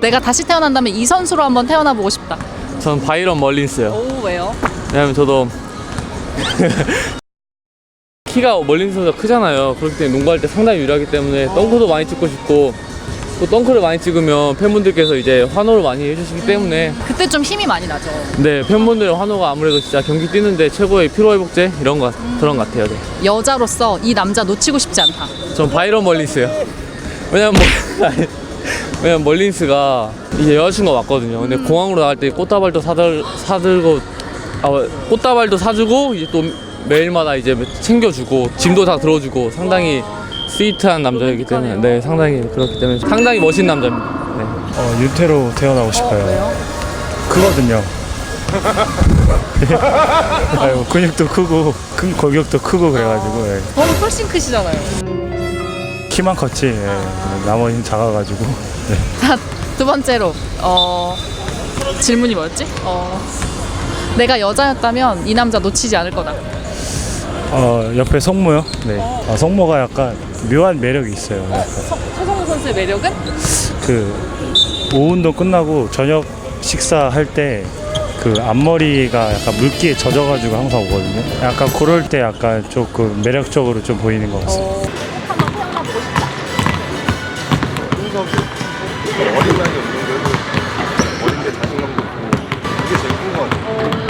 내가 다시 태어난다면 이 선수로 한번 태어나 보고 싶다. 전 바이런 멀린스요. 오 왜요? 왜냐면 저도 키가 멀린스보다 크잖아요. 그렇기 때문에 농구할 때 상당히 유리하기 때문에 덩크도 많이 찍고 싶고 또 덩크를 많이 찍으면 팬분들께서 이제 환호를 많이 해주시기 때문에 그때 좀 힘이 많이 나죠. 네 팬분들의 환호가 아무래도 진짜 경기 뛰는데 최고의 피로 회복제 이런 거 그런 것 같아요. 네. 여자로서 이 남자 놓치고 싶지 않다. 전 바이런 멀린스요. 왜냐면 뭐 왜냐면 멀린스가 이제 여자친구가 왔거든요. 근데 공항으로 나갈 때 꽃다발도 사들 사들고 아 꽃다발도 사주고 이제 또 매일마다 이제 챙겨주고 짐도 다 들어주고 상당히 스위트한 남자이기 때문에 네 상당히 그렇기 때문에 상당히 멋진 남자입니다. 네. 어, 윤태로 태어나고 싶어요. 왜요? 크거든요. 아유, 근육도 크고 큰 골격도 크고 그래가지고 예. 너무 훨씬 크시잖아요. 키만 컸지. 예. 나머지는 작아가지고. 자, 두 번째로 어, 질문이 뭐였지? 어, 내가 여자였다면 이 남자 놓치지 않을 거다. 어, 옆에 성모요. 네. 아, 성모가 약간 묘한 매력이 있어요. 약간 최성우 선수의 매력은? 그 오운동 끝나고 저녁 식사할 때 그 앞머리가 약간 물기에 젖어가지고 항상 오거든요. 약간 그럴 때 약간 조금 매력적으로 좀 보이는 것 같아요. 어, 어린 나이에 운동도 해도 때 자신감도 있고 그게 제일 큰 것 같아요.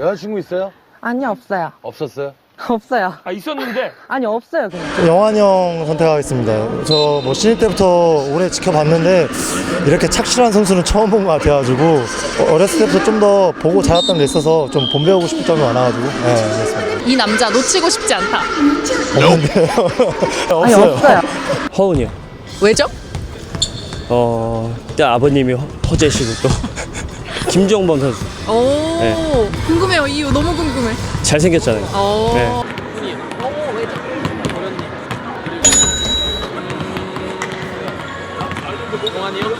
여자친구 있어요? 아니요 없어요 없었어요? 없어요 아 있었는데 아니 없어요 그냥 영환이 형 선택하겠습니다. 저 뭐 신인 때부터 오래 지켜봤는데 이렇게 착실한 선수는 처음 본 것 같아가지고 어- 어렸을 때부터 좀 더 보고 자랐던 게 있어서 좀 본 배우고 싶은 점이 많아가지고 네, 그렇습니다. 이 남자 놓치고 싶지 않다. 없는데요. 아니 없어요. 없어요 허운이요. 왜죠? 어, 일단 아버님이 허, 허재시고 또 김정범 선수 오 네. 궁금해요 이유 너무 궁금해. 잘생겼잖아요. 오. 네. 동환이 형,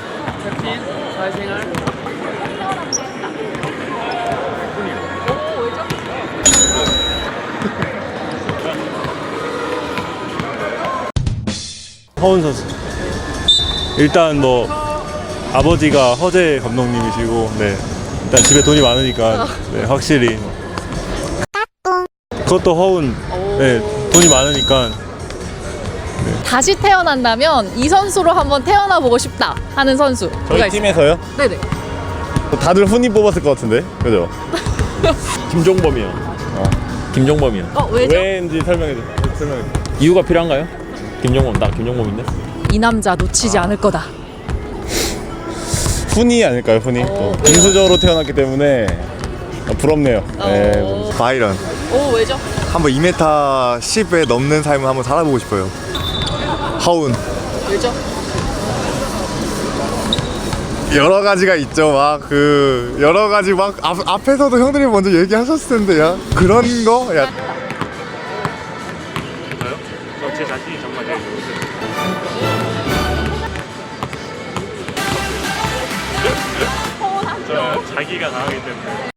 캡틴, 사회생활. 허운 선수. 일단 뭐 아버지가 허재 감독님이시고, 네. 일단 집에 돈이 많으니까, 네, 확실히. 뭐. 그것도 허운, 네, 돈이 많으니까. 다시 태어난다면 이 선수로 한번 태어나 보고 싶다 하는 선수. 누가 저희 있어요? 팀에서요? 네네. 다들 훈이 뽑았을 것 같은데, 그죠? 김종범이요. 어, 김종범이요. 어 왜죠? 왜인지 설명해줘. 설명해줘. 이유가 필요한가요? 김정범, 나 김정범인데? 이 남자 놓치지 않을 거다. 훈이 아닐까요, 훈이? 또 금수저로 태어났기 때문에 아, 부럽네요. 네, 어. 바이런. 오 왜죠? 한번 2m 10에 넘는 삶을 한번 살아보고 싶어요. 하운. 왜죠? 여러 가지가 있죠. 막 그 여러 가지 막 앞, 앞에서도 형들이 먼저 얘기하셨을 텐데 야 그런 거 야. 제 자신이 정말 제일 좋으세요. 자기가 당하기 때문에.